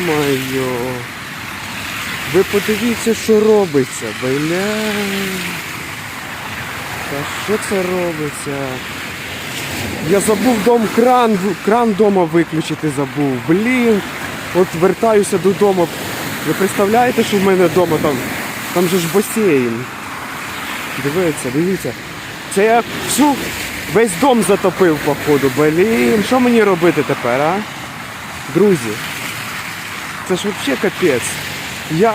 Йо-моє. Ви подивіться, що робиться, бля. Та що це робиться? Я забув дом кран, кран дома виключити забув. Блін. От вертаюся додому. Ви представляєте, що в мене вдома там, там же ж басейн. Дивіться, дивіться. Це я всю весь дом затопив, походу. Блін, що мені робити тепер, а? Друзі. Це ж взагалі капець. Я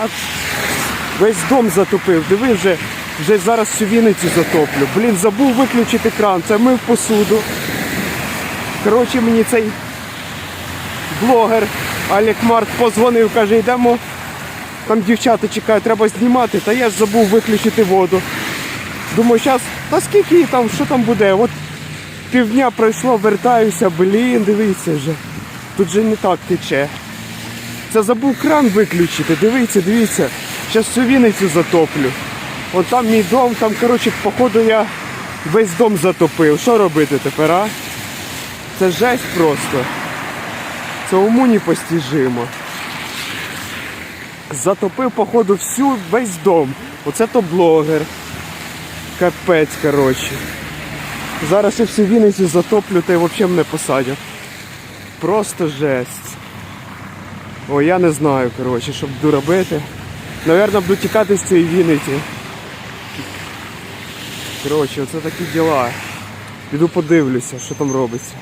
весь дом затопив. Диви вже, вже зараз всю Вінницю затоплю. Блін, забув виключити кран. Це мив посуду. Коротше, мені цей блогер Алік Марк позвонив, каже, йдемо. Там дівчата чекають, треба знімати, та я ж забув виключити воду. Думаю, зараз, та скільки там, що там буде? От півдня пройшло, вертаюся, блін, дивіться вже. Тут же не так тече. Це забув кран виключити, дивіться, дивіться. Зараз всю Вінницю затоплю. От там мій дом, там, коротше, походу я весь дом затопив. Що робити тепер, а? Це жесть просто. Це уму непостижимо. Затопив, походу, всю весь дом. Оце то блогер. Капець, коротше. Зараз я всю Вінницю затоплю та й взагалі мене посадять. Просто жесть. О, я не знаю, коротше, що буду робити. Навірно, буду тікати з цієї Вінниці. Коротше, оце такі діла. Піду подивлюся, що там робиться.